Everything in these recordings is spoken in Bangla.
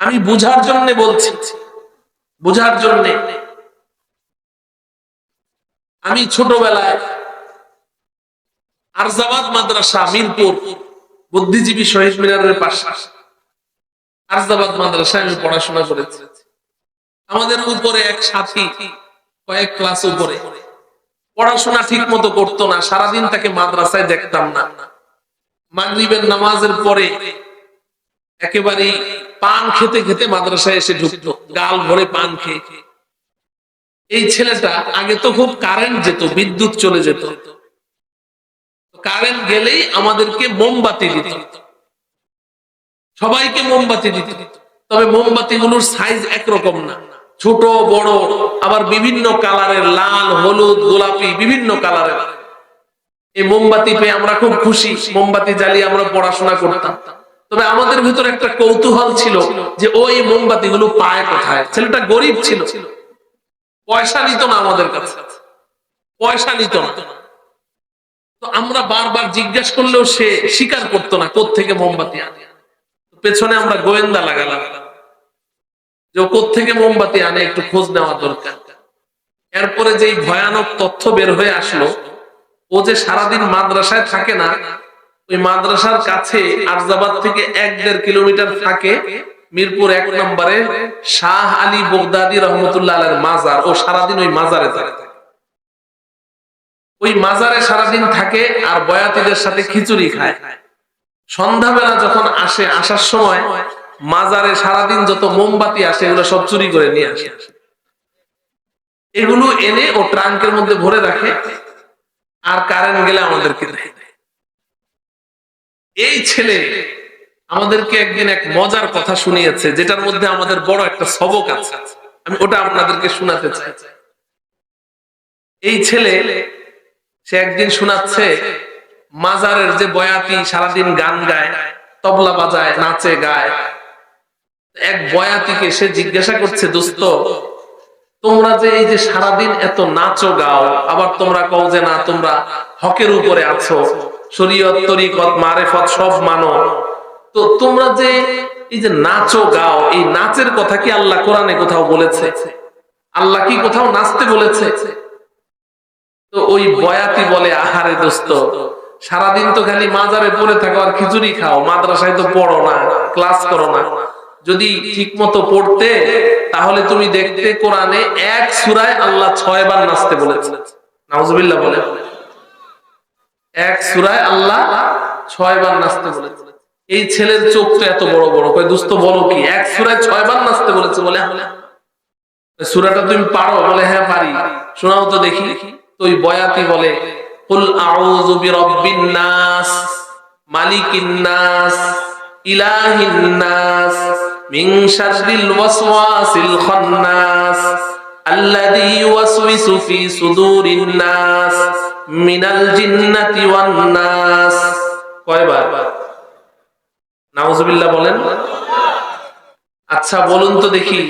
আমি বুঝার জন্য বলছি। বুঝার জন্য। আমি ছোটবেলায় আরজাবাদ মাদ্রাসা, মিরপুর, বুদ্ধিজীবী শহীদ মিনারের পাশে আরজাবাদ মাদ্রাসায় আমি পড়াশোনা করেছি। আমাদের উপরে এক সাথী কয়েক ক্লাস উপরে পড়াশোনা ঠিক মতো করতো না, সারাদিন তাকে মাদ্রাসায় দেখতাম না। মাগরিবের নামাজের পরে একেবারে পান খেতে খেতে মাদ্রাসায় এসে ঢুকতো, গাল ভরে পান খেয়ে। এই ছেলেটা আগে তো খুব কারেন্ট যেত, বিদ্যুৎ চলে যেত। কারেন্ট গেলেই আমাদেরকে মোমবাতি দিত। সবাইকে মোমবাতি দিত। তবে মোমবাতি গুলোর সাইজ একরকম না। ছোট, বড়, আবার বিভিন্ন কালারের লাল, হলুদ, গোলাপি, বিভিন্ন কালারের এই মোমবাতি পেয়ে আমরা খুব খুশি। মোমবাতি জ্বালিয়ে আমরা পড়াশোনা করতাম। তবে আমাদের ভিতরে একটা কৌতূহল ছিল যে ওই মোমবাতি গুলো পায় কোথায়? ছেলেটা গরিব ছিল। পয়সা নিত না আমাদের কাছে। পয়সা নিত না। তো আমরা বারবার জিজ্ঞাসা করলেও সে স্বীকার করতো না থেকে মোমবাতি আনে? পেছনে আমরা গোয়েন্দা লাগালাম। যে থেকে মোমবাতি আনে একটু খোঁজ নেওয়া দরকার। এরপরে যে ভয়ানক তথ্য বের হয়ে আসলো, ও যে সারাদিন মাদ্রাসায় থাকে না ওই মাদ্রাসার কাছে আরজাবাদ থেকে এক দেড় কিলোমিটার থাকে, মিরপুর এক নম্বরে শাহ আলী বগদাদি রহমতুল্লাহ আলের মাজার। ও সারাদিন ওই মাজারে থাকে। ওই মাজারে সারাদিন থাকে আর বয়াতিদের সাথে খিচুড়ি খায়। সন্ধ্যাবেলা যখন আসে, আসার সময় মাজারে সারাদিন যত মোমবাতি আসে, এগুলো সব চুরি করে নিয়ে আসে। এগুলো এনে ও ট্রাঙ্কের মধ্যে ভরে রাখে। আর কারেন্ট গেলে আমাদেরকে দেয়। এই ছেলে আমাদেরকে একদিন এক মজার কথা শুনিয়েছে, যেটার মধ্যে আমাদের বড় একটা সবক আছে। আমি ওটা আপনাদেরকে শোনাতে চাই। এই ছেলে, সে একদিন শোনাচ্ছে, মাজারের যে বয়াতি সারাদিন গান গায়, তবলা বাজায়, নাচে গায়, এক বয়াতিকে সে জিজ্ঞাসা করছে, দোস্ত, তোমরা যে এই যে সারাদিন এত নাচো গাও, আবার তোমরা কও যে না, তোমরা হকের উপরে আছো শরীয়ত, তরিকত, মারেফত সব মানো। তো তোমরা যে এই যে নাচো, গাও, এই নাচের কথা কি আল্লাহ কোরআনে কোথাও বলেছে? আল্লাহ কি কোথাও নাচতে বলেছে? তো ওই বয়াতি বলে, আহারে দোস্ত, সারাদিন তো খালি মাজারে পড়ে থাকো আর খিচুড়ি খাও, মাদ্রাসায় তো পড়ো না, ক্লাস করো না। যদি ঠিক মতো পড়তে, তাহলে তুমি দেখতে কোরআনে এক সুরায় আল্লাহ ছয় বার নাচতে বলেছে। নাউজুবিল্লাহ বলে। এক সুরায় আল্লাহ ছয় বার নাচতে বলেছে। এই ছেলের চোখ তো এত বড় বড়। কয় দুস্থ বলো কি? এক সুরায় ছয় বার নাচতে বলেছে, বলে সুরাটা তুমি পারো? বলে হ্যাঁ পারি। শোনাও তো দেখি। তো ওই বয়াতি বলে, কুল আউযু বিরাব্বিন নাস, মালিকিন নাস, ইলাহিন নাস, মিন শাররিল ওয়াসওয়াসিল খান্নাস, আল্লাযী ইউওয়াসউইসু ফি সুদুরিন নাস। মিনাল জিন্নাতি ওয়ান নাস। কয়বার? নাউজুবিল্লাহ বলেন। আচ্ছা বলুন তো দেখি,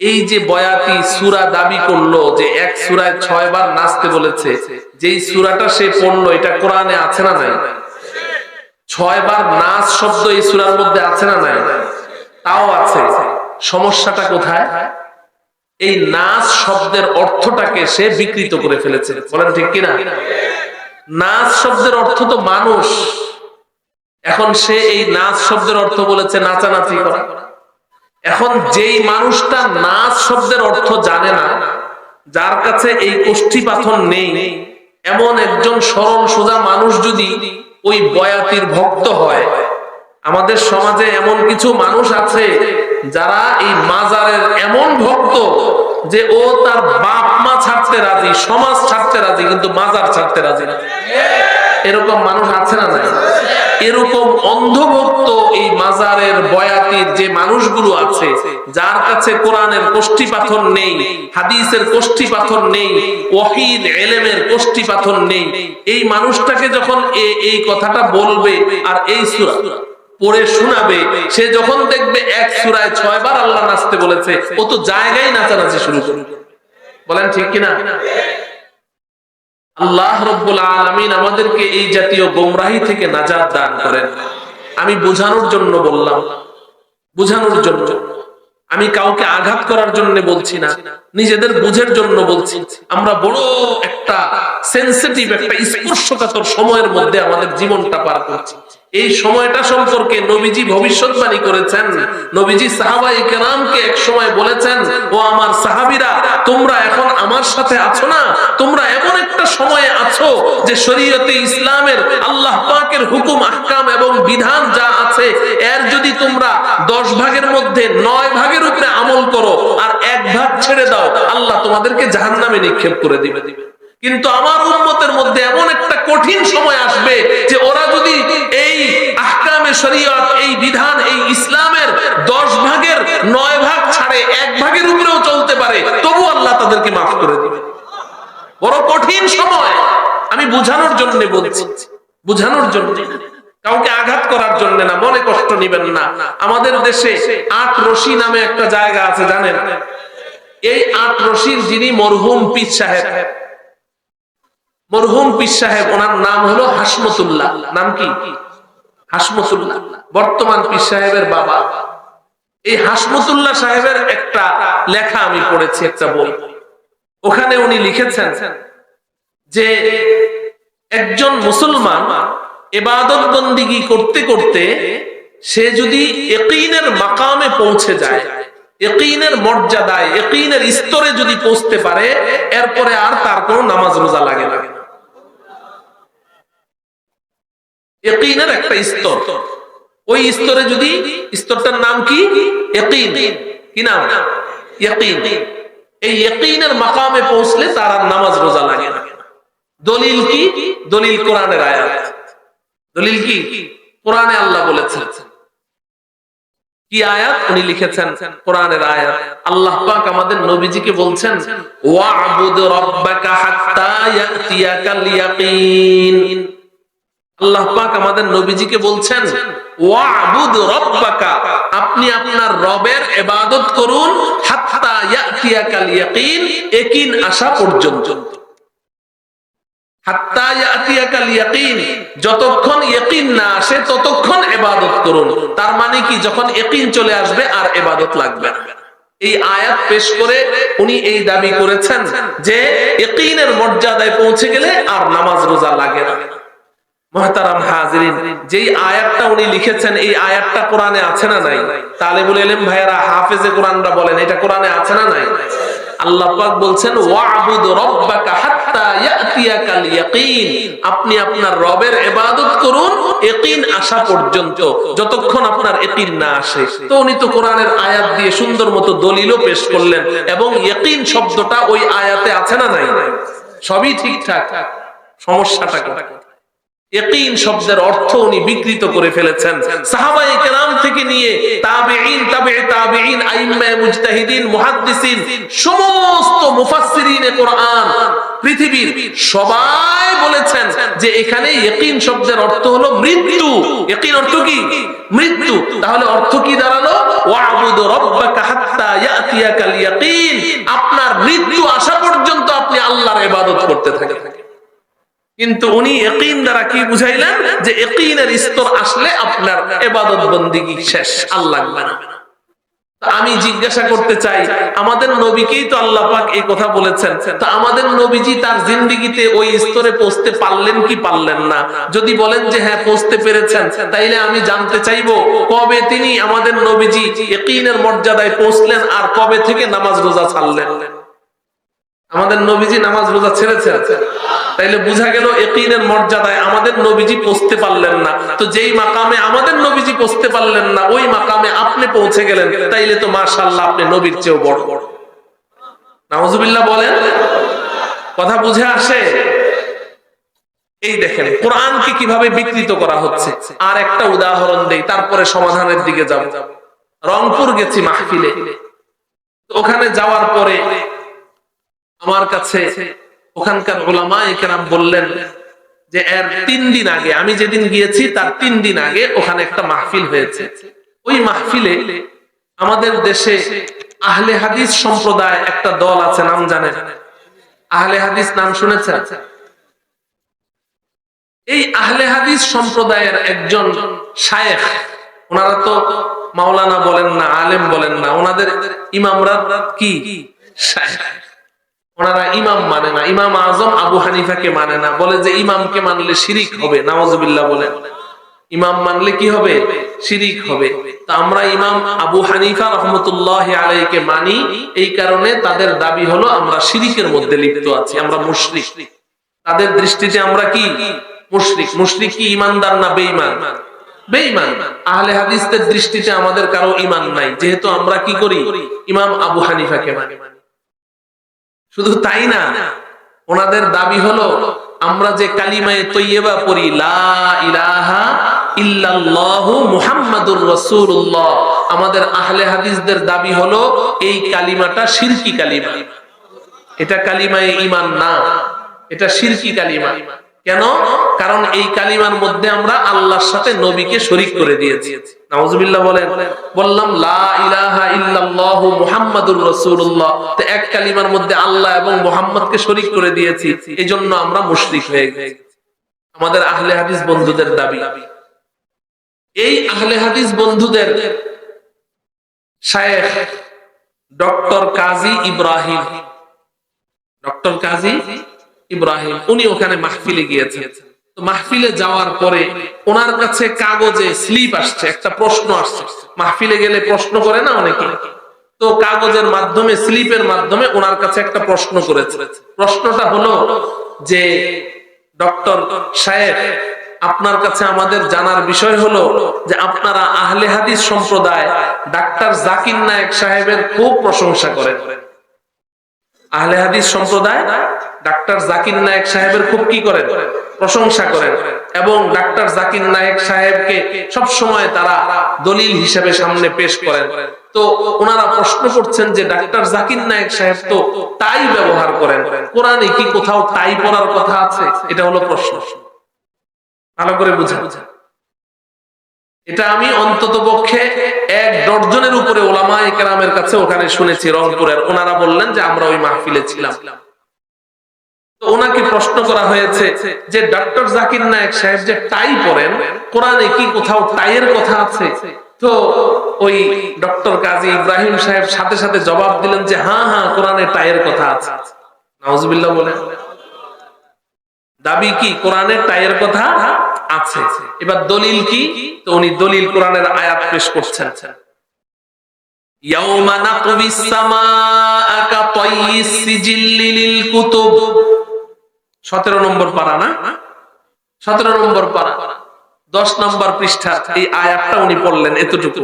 এই যে বয়াতি সুরা দাবি করল যে এক সুরায় ছয় বার নাচতে বলেছে, যেই সুরাটা সে পড়ল, এটা কোরআনে আছে না নাই? ছয় বার নাচ শব্দ এই সুরার মধ্যে আছে না নাই? তাও আছে। সমস্যাটা কোথায়? এই নাচ শব্দের অর্থটাকে সে বিকৃত করে ফেলেছে। বলেন ঠিক কিনা? নাচ শব্দের অর্থ তো মানুষ। এখন সে এই নাচ শব্দের অর্থ বলেছে নাচানাচি করা। এখন যেই মানুষটা নাচ শব্দের অর্থ জানে না, যার কাছে এই কোষ্ঠী পাথর নেই, এমন একজন সরল সোজা মানুষ যদি ওই বয়াতির ভক্ত হয়, আমাদের সমাজে এমন কিছু মানুষ আছে যারা এই মাজারের এমন ভক্ত যে ও তার বাপ মা ছাড়তে রাজি, সমাজ ছাড়তে রাজি, কিন্তু মাজার ছাড়তে রাজি না। এরকম মানুষ আছে না নাই? এরকম অন্ধভক্ত এই মাজারের বয়াতির যে মানুষগুলো আছে, যার কাছে কোরআনের কোষ্ঠী পাথর নেই, হাদিসের কোষ্ঠী পাথর নেই ওহিদ এলেমের কোষ্ঠী পাথর নেই, এই মানুষটাকে যখন এই কথাটা বলবে, আর এই সুরা পড়ে শোনাবে, সে যখন দেখবে এক সুরায় ছয় বার আল্লাহ নাচতে বলেছে, ও তো জায়গায় নাচানাচি শুরু করবে। বলেন ঠিক কিনা? আল্লাহ রব্বুল আলমিন আমাদেরকে এই জাতীয় গোমরাহি থেকে নাজাদ দান করেন। আমি বোঝানোর জন্য বললাম, বোঝানোর জন্য। আমি কাউকে আঘাত করার জন্য বলছি না, নিজেদের বুঝের জন্য বলছি। আমরা বড় একটা সেন্সিটিভ একটা স্পর্শকাতর সময়ের মধ্যে আমাদের জীবনটা পার করছি। এই সময়টা সম্পর্কে নবীজি ভবিষ্যৎবাণী করেছেন। নবীজি সাহাবাই কেরামকে এক সময় বলেছেন, ও আমার সাহাবিরা, তোমরা এখন আমার সাথে আছো না? তোমরা এমন একটা সময়ে আছো যে শরীয়তে ইসলামের আল্লাহ পাকের হুকুম, আহকাম এবং বিধান যা আছে, এর যদি তোমরা দশ ভাগের মধ্যে নয় ভাগের উপরে আমল করো আর এক ভাগ ছেড়ে দাও, আল্লাহ তোমাদেরকে জাহান্নামে নিক্ষেপ করে দিবে। কিন্তু আমার উন্মতের মধ্যে এমন একটা কঠিন সময় আসবে যে ওরা যদি শরীয়ত, এই বিধান, এই ইসলামের দশ ভাগের নয় ভাগ ছাড়ে এক ভাগের উপরেও চলতে পারে, তবু আল্লাহ তাদেরকে মাফ করে দিবে বড় কঠিন সময়। আমি বুঝানোর জন্য বলছি, বুঝানোর জন্য। কাউকে আঘাত করার জন্য না, মনে কষ্ট নিবেন না। আমাদের দেশে আট রশি নামে একটা জায়গা আছে, জানেন? এই আট রশির যিনি মরহুম পীর সাহেব, মরহুম পীর সাহেব, ওনার নাম হলো হাসমতুল্লাহ। নাম কি? হাসমতুল্লাহ, বর্তমান পীর সাহেবের বাবা। এই হাসমতুল্লাহ সাহেবের একটা লেখা আমি পড়েছি, একটা বই। ওখানে উনি লিখেছেন যে, একজন মুসলমান এবাদত বন্দিগি করতে করতে সে যদি একইনের মাকামে পৌঁছে যায় একইনের মর্যাদায় একইনের স্তরে যদি পৌঁছতে পারে, এরপরে আর তার কোনো নামাজ রোজা লাগে লাগে না। একিনের একটা স্তর। ওই স্তরে যদি স্তরটার নাম কি? নাম? এই ইয়কিনের মাকামে পৌঁছলে তার আর নামাজ রোজা লাগে না। দলিল কি? দলিল কোরআনের আয়াত। দলিল কি? কোরআনে আল্লাহ বলেছেন। কি আয়াত? উনি লিখেছেন কোরআনের আয়াত। আল্লাহ পাক আমাদের নবীজিকে বলছেন, ওয়াবুদ রাব্বাকা হাত্তা ইয়াতিয়াকাল ইয়াকিন। আল্লাহ পাক আমাদের নবীজিকে বলছেন আপনি আপনার রবের করুন আসা পর্যন্ত। ততক্ষণ করুন। তার মানে কি? যখন ইয়াকিন চলে আসবে, আর ইবাদত লাগবে এই আয়াত পেশ করে উনি এই দাবি করেছেন যে, ইয়াকিনের মর্যাদায় পৌঁছে গেলে আর নামাজ রোজা লাগে না। মহতারাম হাজরিন, যেই আয়াতটা উনি লিখেছেন, এই আয়াতটা কোরআনে আছে না নাই? তালেবুল এলেম ভাইয়েরা, হাফেজে কোরআনরা বলেন, এটা কোরআনে আছে না নাই? আল্লাহ পাক বলছেন, ওয়াবুদ রব্বাকা হাত্তা ইয়াতিয়াকাল ইয়াকিন আপনি আপনার রবের ইবাদত করুন, ইয়াকিন আসা পর্যন্ত, যতক্ষণ আপনার ইয়াকিন না আসে। তো উনি তো কোরআনের আয়াত দিয়ে সুন্দর মতো দলিলও পেশ করলেন, এবং ইয়াকিন শব্দটা ওই আয়াতে আছে না নাই? সবই ঠিকঠাক। সমস্যাটা কোথায় ইকিন শব্দের অর্থ উনি বিকৃত করে ফেলেছেন। কেরাম থেকে নিয়ে আইম্মায়ে মুজতাহিদিন, মুহাদ্দিসিন, সমস্ত কোরআন পৃথিবীর সবাই বলেছেন যে এখানে শব্দের অর্থ হলো মৃত্যু। অর্থ কি? মৃত্যু। তাহলে অর্থ কি দাঁড়াল? ওয়াবুদ রাব্বাকা হাত্তা ইয়াতিয়াকাল ইয়াকিন। আপনার মৃত্যু আসা পর্যন্ত আপনি আল্লাহর ইবাদত করতে থাকেন। কিন্তু উনি একিন দ্বারা কি বুঝাইলেন? যে একিনের স্তর আসলে আপনার এবাদত বন্দিগি শেষ, আল্লাহ আমি জিজ্ঞাসা করতে চাই, আমাদের নবীকেই তো আল্লাহ পাক এই কথা বলেছেন। তো আমাদের নবীজি তার জিন্দিগিতে ওই স্তরে পৌঁছতে পারলেন কি পারলেন না? যদি বলেন যে হ্যাঁ পৌঁছতে পেরেছেন, তাইলে আমি জানতে চাইব, কবে তিনি আমাদের নবীজি একিনের মর্যাদায় পৌঁছলেন আর কবে থেকে নামাজ রোজা ছাড়লেন? আমাদের নবীজি নামাজ রোজা ছেড়েছে। তাইলে বোঝা গেল একিনের মর্যাদায় আমাদের নবীজি পৌঁছতে পারলেন না। তো যেই মাকামে আমাদের নবীজি পৌঁছতে পারলেন না, ওই মাকামে আপনি পৌঁছে গেলেন। তাইলে তো মাশাল্লাহ আপনি নবীর চেয়েও বড়। বড় নামজুবিল্লাহ বলেন, কথা বুঝে আসে? এই দেখেন, কোরআনকে কীভাবে বিকৃত করা হচ্ছে? আর একটা উদাহরণ দেই, তারপরে সমাধানের দিকে যাব। রংপুর গেছি মাহফিলে। ওখানে যাওয়ার পরে আমার কাছে ওখানকার ওলামা একরাম বললেন যে এর তিন দিন আগে, আমি যেদিন গিয়েছি তার তিন দিন আগে ওখানে একটা মাহফিল হয়েছে। ওই মাহফিলে আমাদের দেশে আহলে হাদিস সম্প্রদায় একটা দল আছে, নাম জানেন? আহলে হাদিস নাম শুনেছেন? এই আহলে হাদিস সম্প্রদায়ের একজন শায়েখ, ওনারা তো মাওলানা বলেন না, আলেম বলেন না, ওনাদের ইমামরা কি? শায়েখ। ওনারা ইমাম মানে না। ইমাম আজম আবু হানিফাকে মানে না। বলে যে ইমামকে মানলে শিরিক হবে, নাওজবিল্লাহ বলেন। ইমাম মানলে কি হবে? শিরিক হবে। তা আমরা ইমাম আবু হানিফা রহমতুল্লাহ আলাইকে মানি, এই কারণে তাদের দাবি হলো আমরা শিরিকের মধ্যে লিপ্ত আছি, আমরা মুশরিক। তাদের দৃষ্টিতে আমরা কি? মুশরিক। মুশরিক কি ইমানদার না বেঈমান? বেঈমান। আহলে হাদিসদের দৃষ্টিতে আমাদের কারও ইমান নাই। যেহেতু আমরা কি করি? ইমাম আবু হানিফাকে মানি। শুধু তাই না, ওনাদের দাবি হলো, আমরা যে কালিমায়ে তৈয়বা পড়ি, লা ইলাহা ইল্লাল্লাহু মুহাম্মাদুর রাসূলুল্লাহ, আমাদের আহলে হাদিসদের দাবি হলো, এই কালিমাটা শিরকি কালিমা। এটা কালিমায়ে ইমান না, এটা শিরকি কালিমা। কেন? কারণ এই কালিমার মধ্যে আমরা আল্লাহর সাথে নবীকে শরীক করে দিয়েছি। নাউজুবিল্লাহ বলেন, বললাম, লা ইলাহা ইল্লাল্লাহু মুহাম্মাদুর রাসূলুল্লাহ। তো এক কালিমার মধ্যে আল্লাহ এবং মুহাম্মদকে শরীক করে দিয়েছি। এজন্য আমরা মুশরিক হয়ে গেছি। আমাদের আহলে হাদিস বন্ধুদের দাবি, এই আহলে হাদিস বন্ধুদের শায়েখ ডক্টর কাজী ইব্রাহিম। ডক্টর কাজী ইব্রাহিম, উনি ওখানে মাহফিলে গিয়েছেন। মাহফিলে যাওয়ার পরে ওনার কাছে কাগজে স্লিপ আসছে, একটা প্রশ্ন আসছে। মাহফিলে গেলে প্রশ্ন করে না অনেকে? তো কাগজের মাধ্যমে, স্লিপের মাধ্যমে ওনার কাছে একটা প্রশ্ন করেছে। প্রশ্নটা হলো যে, ডক্টর সাহেব, আপনার কাছে আমাদের জানার বিষয় হলো যে আপনারা আহলে হাদিস সম্প্রদায় ডাক্তার জাকির নায়েক সাহেবের খুব প্রশংসা করেন। আহলে হাদিস সম্প্রদায় ডাক্তার জাকির নায়েক সাহেবের খুব কি করেন? প্রশংসা করেন। এবং ডাক্তার জাকির নায়েক সাহেবকে সব সময় তারা দলিল হিসেবে সামনে পেশ করেন। তো ওনারা প্রশ্ন করছেন যে ডাক্তার জাকির নায়েক সাহেব তো তাই ব্যবহার করেন। কোরআনে কি কোথাও তাই পড়ার কথা আছে? এটা হলো প্রশ্ন। ভালো করে বুঝা এটা আমি অন্তত পক্ষে এক ডজনের উপরে ওলামা একরামের কাছে ওখানে শুনেছি রংপুরের। ওনারা বললেন যে আমরা ওই মাহফিলে ছিলাম। ওনাকে প্রশ্ন করা হয়েছে যে ডক্টর জাকির নায়ক সাহেব যে টাই পরেন, কোরআনে কি কোথাও টাইয়ের কথা আছে? তো ওই ডক্টর কাজী ইব্রাহিম সাহেব সাথে সাথে জবাব দিলেন যে হ্যাঁ হ্যাঁ কোরআনে টাইয়ের কথা আছে। নাউজুবিল্লাহ বলেন। দাবি কি? কোরআনের টাইয়ের কথা আছে। এবার দলিল কি? তো উনি দলিল কোরআনের আয়াত পেশ করছেন। ইয়াউমা নাতবিস সামাআ কাতাইয়িস সিজিল্লি লিল কুতুব। 17 নম্বর পারা না? 17 নম্বর পারা। 10 নম্বর পৃষ্ঠা এই আয়াতটা উনি পড়লেন এতটুকু।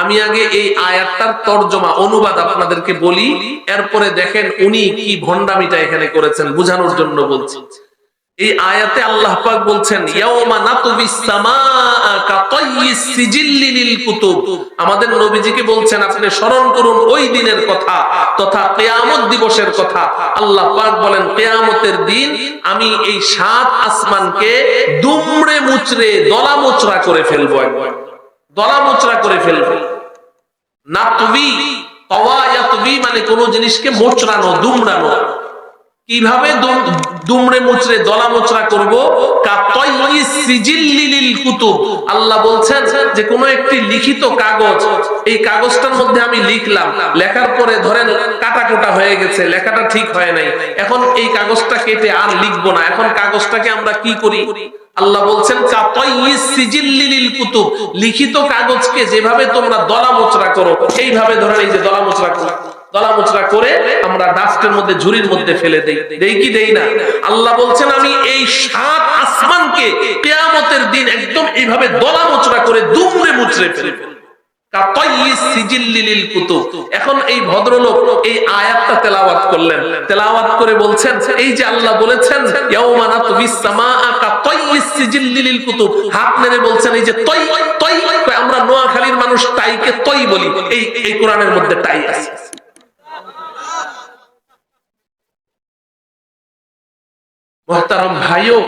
আমি আগে এই আয়াতটার তর্জমা, অনুবাদ আপনাদেরকে বলি। এরপরে দেখেন উনি কি ভন্ডামিটা এখানে করেছেন, বুঝানোর জন্য বলছেন এই আয়াতে আল্লাহ পাক বলছেন আমাদের নবীজিকে বলছেন, আপনি স্মরণ করুন ওই দিনের কথা তথা কিয়ামত দিবসের কথা। আল্লাহ পাক বলেন, কিয়ামতের দিন আমি এই সাত আসমানকে দুমড়ে মুচড়ে দলা মোচড়া করে ফেলব দলা মোচড়া করে ফেলব। নাতবি তাওয়ায়াতবি মানে কোন জিনিসকে মোচড়ানো, দুমড়ানো। কীভাবে দুমড়ে মুচড়ে, দলা মোচড়া করব? আল্লাহ বলছেন যে কোনো একটি লিখিত কাগজ, এই কাগজটার মধ্যে আমি লিখলাম। লেখার পরে ধরেন কাটা কোটা হয়ে গেছে, লেখাটা ঠিক হয় নাই। এখন এই কাগজটা কেটে আর লিখব না। এখন কাগজটাকে আমরা কি করি? আল্লাহ বলছেন লিখিত কাগজকে যেভাবে তোমরা দলা মোচড়া করো, এইভাবে ধরেন এই যে দলা মোচড়া করো দলা মোচড়া করে আমরা ডাস্টের মধ্যে, ঝুড়ির মধ্যে ফেলে দেই। দেই কি দেই না? আল্লাহ বলছেন, আমি এই সাত আসমানকে কেয়ামতের দিন একদম এইভাবে করে দুমড়ে মুচড়ে ফেলে। এখন এই ভদ্রলোক এই আয়াতটা তেলাওয়াত করলেন। তেলাওয়াত করে বলছেন, এই যে আল্লাহ বলেছেন হাত বলছেন, এই যে তৈ তৈ, আমরা নোয়াখালীর মানুষ তাইকে তৈ বলি। এই এই কোরআনের মধ্যে তাই আছে। মহতারম ভাইও,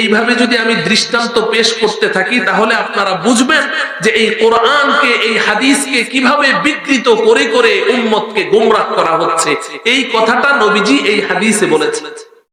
এইভাবে যদি আমি দৃষ্টান্ত পেশ করতে থাকি, তাহলে আপনারা বুঝবেন যে এই কোরআনকে, এই হাদিসকে কীভাবে বিকৃত করে করে উম্মতকে গোমরাহ করা হচ্ছে। এই কথাটা নবীজি এই হাদিসে বলেছেন।